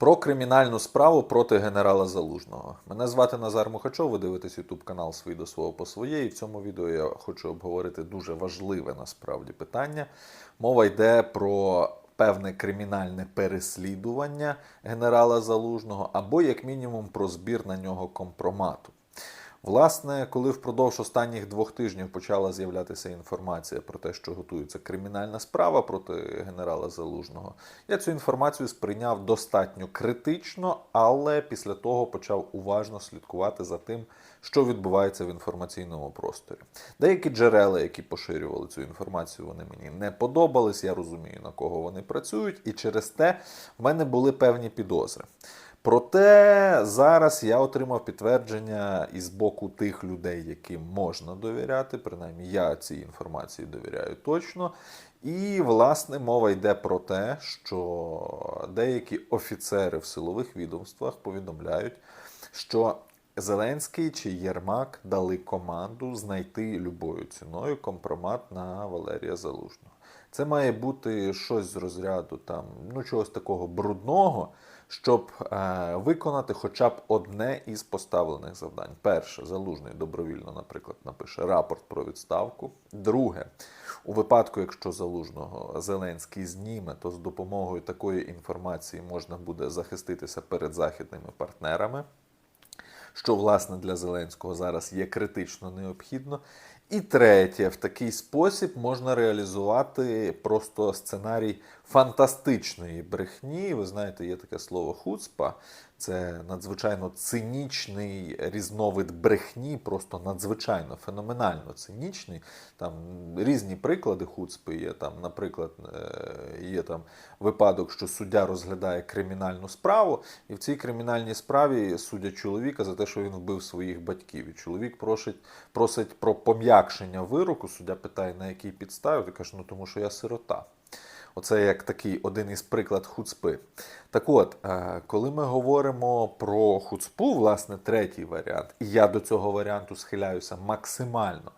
Про кримінальну справу проти генерала Залужного. Мене звати Назар Мухачов, ви дивитесь YouTube канал «Свій до свого по своє. І в цьому відео я хочу обговорити дуже важливе насправді питання. Мова йде про певне кримінальне переслідування генерала Залужного або, як мінімум, про збір на нього компромату. Власне, коли впродовж останніх двох тижнів почала з'являтися інформація про те, що готується кримінальна справа проти генерала Залужного, я цю інформацію сприйняв достатньо критично, але після того почав уважно слідкувати за тим, що відбувається в інформаційному просторі. Деякі джерела, які поширювали цю інформацію, вони мені не подобались. Я розумію, на кого вони працюють, і через те в мене були певні підозри. Проте зараз я отримав підтвердження із боку тих людей, яким можна довіряти. Принаймні, я цій інформації довіряю точно. І, власне, мова йде про те, що деякі офіцери в силових відомствах повідомляють, що Зеленський чи Єрмак дали команду знайти любою ціною компромат на Валерія Залужного. Це має бути щось з розряду там, ну, чогось такого брудного, щоб е, виконати хоча б одне із поставлених завдань. Перше, залужний добровільно, наприклад, напише рапорт про відставку. Друге, у випадку, якщо залужного Зеленський зніме, то з допомогою такої інформації можна буде захиститися перед західними партнерами що власне для Зеленського зараз є критично необхідно. І третє, в такий спосіб можна реалізувати просто сценарій фантастичної брехні. Ви знаєте, є таке слово хуцпа. Це надзвичайно цинічний різновид брехні, просто надзвичайно феноменально цинічний. Там різні приклади хуцпи є. Там, наприклад, е, є там випадок, що суддя розглядає кримінальну справу, і в цій кримінальній справі судять чоловіка за те, що він вбив своїх батьків. І чоловік просить, просить про пом'якшення вироку. Суддя питає, на якій підставі, ти каже, ну тому що я сирота. Оце як такий один із приклад хуцпи. Так от, е, коли ми говоримо про хуцпу, власне, третій варіант, і я до цього варіанту схиляюся максимально,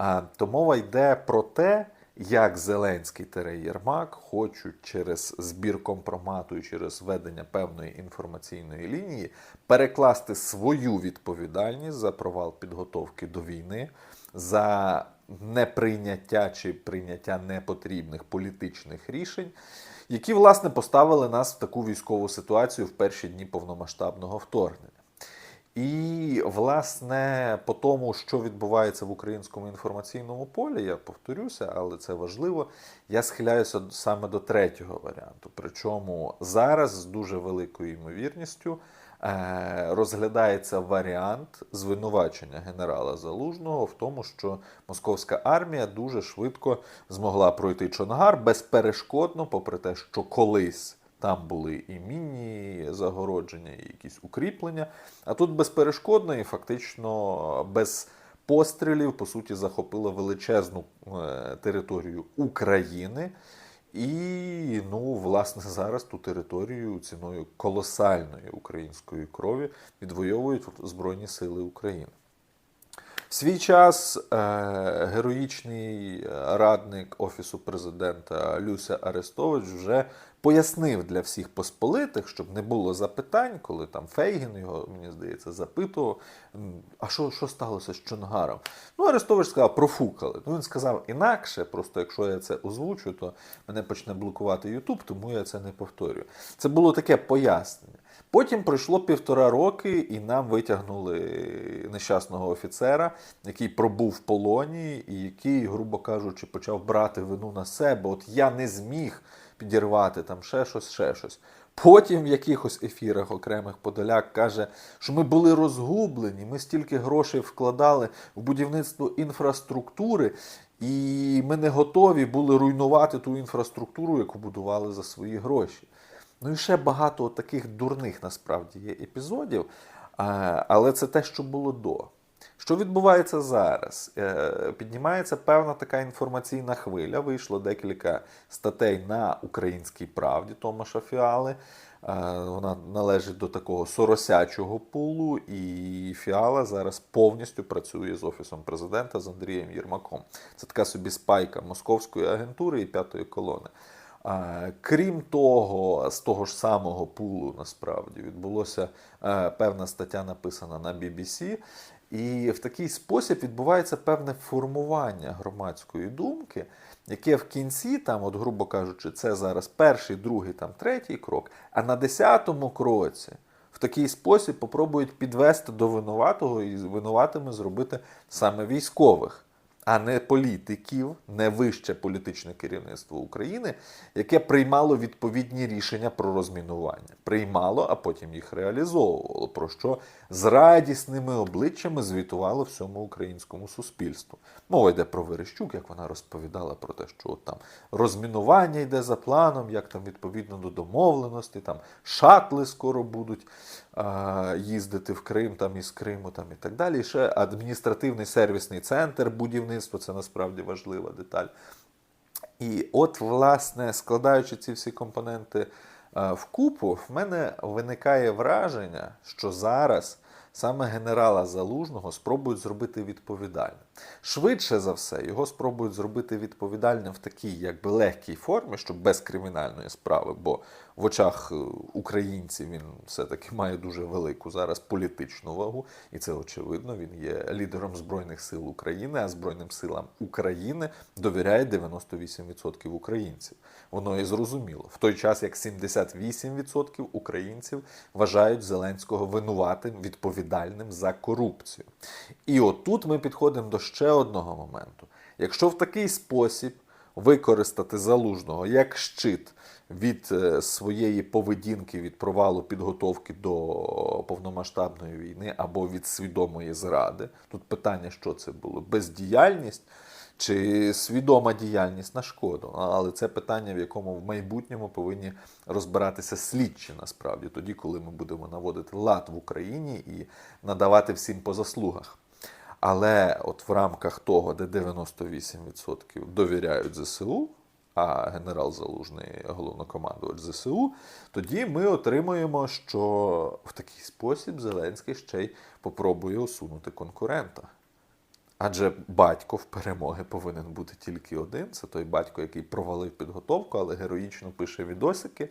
е, то мова йде про те, як Зеленський Єрмак хочуть через збір компромату і через ведення певної інформаційної лінії перекласти свою відповідальність за провал підготовки до війни, за неприйняття чи прийняття непотрібних політичних рішень, які, власне, поставили нас в таку військову ситуацію в перші дні повномасштабного вторгнення. І, власне, по тому, що відбувається в українському інформаційному полі, я повторюся, але це важливо. Я схиляюся саме до третього варіанту. Причому зараз з дуже великою ймовірністю розглядається варіант звинувачення генерала Залужного в тому, що московська армія дуже швидко змогла пройти Чонгар безперешкодно, попри те, що колись. Там були і мінні загородження, і якісь укріплення. А тут безперешкодно і фактично без пострілів, по суті, захопила величезну е, територію України. І, ну, власне, зараз ту територію ціною колосальної української крові відвоюють Збройні Сили України. Свій час е, героїчний радник Офісу президента Люся Арестович вже пояснив для всіх посполитих, щоб не було запитань, коли там Фейгін його, мені здається, запитував, а що що сталося з Чонгаром? Ну, Арестович сказав, профукали. Ну, він сказав інакше, просто якщо я це озвучу, то мене почне блокувати Ютуб, тому я це не повторюю. Це було таке пояснення. Потім пройшло півтора роки, і нам витягнули нещасного офіцера, який пробув в полоні, і який, грубо кажучи, почав брати вину на себе. От я не зміг підірвати там ще щось, ще щось. Потім в якихось ефірах окремих Подоляк каже, що ми були розгублені, ми стільки грошей вкладали в будівництво інфраструктури, і ми не готові були руйнувати ту інфраструктуру, яку будували за свої гроші. Ну і ще багато таких дурних насправді є епізодів, але це те, що було до. Що відбувається зараз? Е, піднімається певна така інформаційна хвиля. Вийшло декілька статей на українській правді Томаша Фіали. Е, вона належить до такого соросячого пулу, і Фіала зараз повністю працює з офісом президента з Андрієм Єрмаком. Це така собі спайка московської агентури і п'ятої колони. Крім того, з того ж самого пулу насправді відбулося е, певна стаття, написана на BBC, і в такий спосіб відбувається певне формування громадської думки, яке в кінці, там, от, грубо кажучи, це зараз перший, другий, там, третій крок, а на десятому кроці в такий спосіб попробують підвести до винуватого і винуватими зробити саме військових, а не політиків, не вище політичне керівництво України, яке приймало відповідні рішення про розмінування. Приймало, а потім їх реалізовувало, про що з радісними обличчями звітувало всьому українському суспільству. Мова йде про Верещук, як вона розповідала про те, що от там розмінування йде за планом, як там відповідно до домовленості, там шатли скоро будуть а, їздити в Крим там із Криму там і так далі. І ще адміністративний сервісний центр будівництва це насправді важлива деталь. І от, власне, складаючи ці всі компоненти в вкупу, в мене виникає враження, що зараз саме генерала Залужного спробують зробити відповідальним. Швидше за все, його спробують зробити відповідальним в такій, якби легкій формі, щоб без кримінальної справи, бо в очах е, українців він все-таки має дуже велику зараз політичну вагу, і це очевидно. Він є лідером Збройних сил України, а Збройним силам України довіряє 98% українців. Воно і зрозуміло. В той час як 78% українців вважають Зеленського винуватим, відповідальним за корупцію. І отут ми підходимо до ще одного моменту. Якщо в такий спосіб використати залужного як щит від е, своєї поведінки від провалу підготовки до повномасштабної війни або від свідомої зради. Тут питання, що це було: бездіяльність чи свідома діяльність на шкоду. Але це питання, в якому в майбутньому повинні розбиратися слідчі насправді, тоді, коли ми будемо наводити лад в Україні і надавати всім по заслугах. Але от в рамках того, де 98% довіряють ЗСУ, а генерал Залужний головнокомандувач ЗСУ, тоді ми отримуємо, що в такий спосіб Зеленський ще й попробує усунути конкурента. Адже батько в перемоги повинен бути тільки один. Це той батько, який провалив підготовку, але героїчно пише відосики.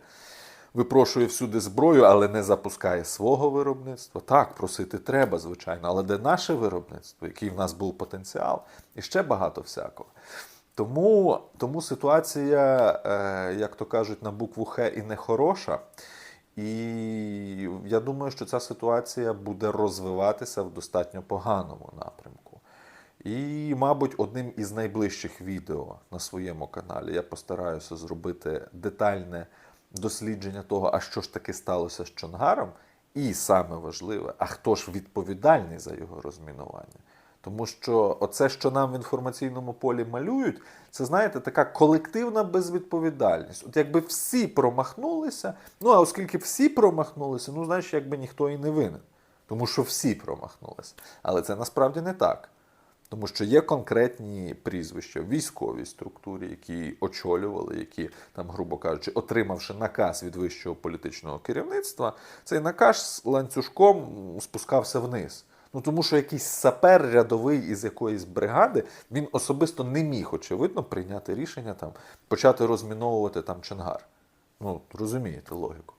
Випрошує всюди зброю, але не запускає свого виробництва. Так, просити треба, звичайно, але де наше виробництво, який в нас був потенціал, і ще багато всякого. Тому, тому ситуація, е, як то кажуть, на букву Х і не хороша. І я думаю, що ця ситуація буде розвиватися в достатньо поганому напрямку. І, мабуть, одним із найближчих відео на своєму каналі я постараюся зробити детальне дослідження того, а що ж таки сталося з Чонгаром, і саме важливе, а хто ж відповідальний за його розмінування. Тому що оце, що нам в інформаційному полі малюють, це, знаєте, така колективна безвідповідальність. От якби всі промахнулися, ну а оскільки всі промахнулися, ну, значить, якби ніхто і не винен. Тому що всі промахнулися. Але це насправді не так. Тому що є конкретні прізвища в військовій структурі, які очолювали, які, там, грубо кажучи, отримавши наказ від вищого політичного керівництва, цей наказ ланцюжком спускався вниз. Ну тому що якийсь сапер рядовий із якоїсь бригади він особисто не міг, очевидно, прийняти рішення там почати розміновувати там Чонгар. Ну, розумієте логіку.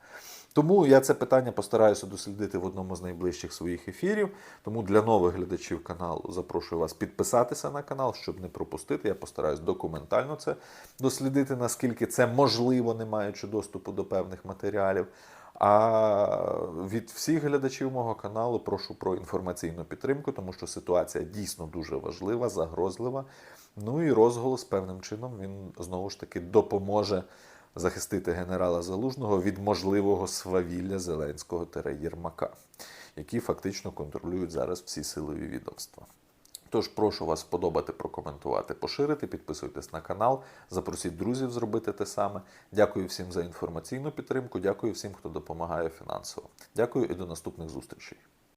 Тому я це питання постараюся дослідити в одному з найближчих своїх ефірів. Тому для нових глядачів каналу запрошую вас підписатися на канал, щоб не пропустити. Я постараюсь документально це дослідити, наскільки це можливо, не маючи доступу до певних матеріалів. А від всіх глядачів мого каналу прошу про інформаційну підтримку, тому що ситуація дійсно дуже важлива, загрозлива. Ну і розголос певним чином він знову ж таки допоможе захистити генерала Залужного від можливого свавілля Зеленського Єрмака, які фактично контролюють зараз всі силові відомства. Тож прошу вас сподобати, прокоментувати, поширити, підписуйтесь на канал, запросіть друзів зробити те саме. Дякую всім за інформаційну підтримку. Дякую всім, хто допомагає фінансово. Дякую і до наступних зустрічей.